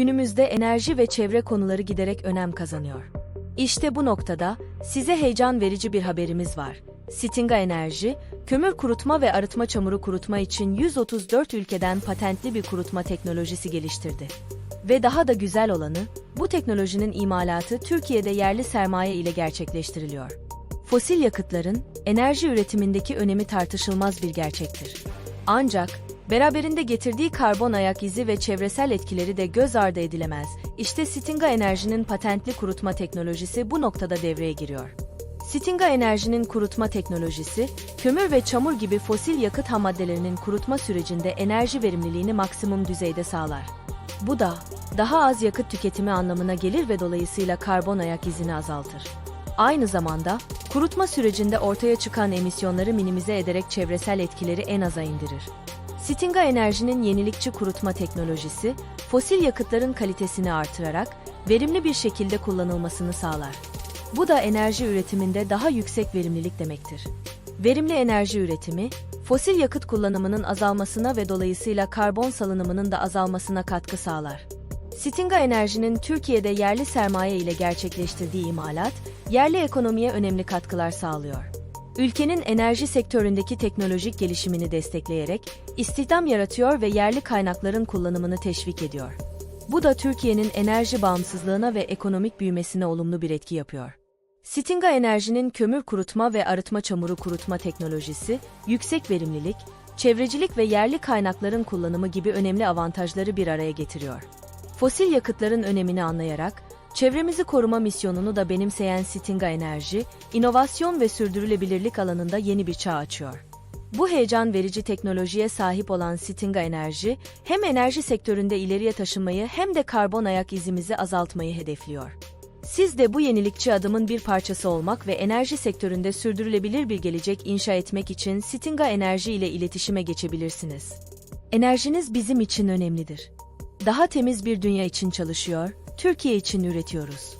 günümüzde enerji ve çevre konuları giderek önem kazanıyor. İşte bu noktada size heyecan verici bir haberimiz var. Stinga Enerji, kömür kurutma ve arıtma çamuru kurutma için 134 ülkeden patentli bir kurutma teknolojisi geliştirdi. Ve daha da güzel olanı, bu teknolojinin imalatı Türkiye'de yerli sermaye ile gerçekleştiriliyor. Fosil yakıtların enerji üretimindeki önemi tartışılmaz bir gerçektir. Ancak beraberinde getirdiği karbon ayak izi ve çevresel etkileri de göz ardı edilemez. İşte Stinga Enerji'nin patentli kurutma teknolojisi bu noktada devreye giriyor. Stinga Enerji'nin kurutma teknolojisi, kömür ve çamur gibi fosil yakıt ham maddelerinin kurutma sürecinde enerji verimliliğini maksimum düzeyde sağlar. Bu da daha az yakıt tüketimi anlamına gelir ve dolayısıyla karbon ayak izini azaltır. Aynı zamanda kurutma sürecinde ortaya çıkan emisyonları minimize ederek çevresel etkileri en aza indirir. Stinga Enerji'nin yenilikçi kurutma teknolojisi, fosil yakıtların kalitesini artırarak verimli bir şekilde kullanılmasını sağlar. Bu da enerji üretiminde daha yüksek verimlilik demektir. Verimli enerji üretimi, fosil yakıt kullanımının azalmasına ve dolayısıyla karbon salınımının da azalmasına katkı sağlar. Stinga Enerji'nin Türkiye'de yerli sermaye ile gerçekleştirdiği imalat, yerli ekonomiye önemli katkılar sağlıyor. Ülkenin enerji sektöründeki teknolojik gelişimini destekleyerek istihdam yaratıyor ve yerli kaynakların kullanımını teşvik ediyor. Bu da Türkiye'nin enerji bağımsızlığına ve ekonomik büyümesine olumlu bir etki yapıyor. Stinga Enerji'nin kömür kurutma ve arıtma çamuru kurutma teknolojisi, yüksek verimlilik, çevrecilik ve yerli kaynakların kullanımı gibi önemli avantajları bir araya getiriyor. Fosil yakıtların önemini anlayarak, çevremizi koruma misyonunu da benimseyen Stinga Enerji, inovasyon ve sürdürülebilirlik alanında yeni bir çağ açıyor. Bu heyecan verici teknolojiye sahip olan Stinga Enerji, hem enerji sektöründe ileriye taşınmayı hem de karbon ayak izimizi azaltmayı hedefliyor. Siz de bu yenilikçi adımın bir parçası olmak ve enerji sektöründe sürdürülebilir bir gelecek inşa etmek için Stinga Enerji ile iletişime geçebilirsiniz. Enerjiniz bizim için önemlidir. Daha temiz bir dünya için çalışıyor, Türkiye için üretiyoruz.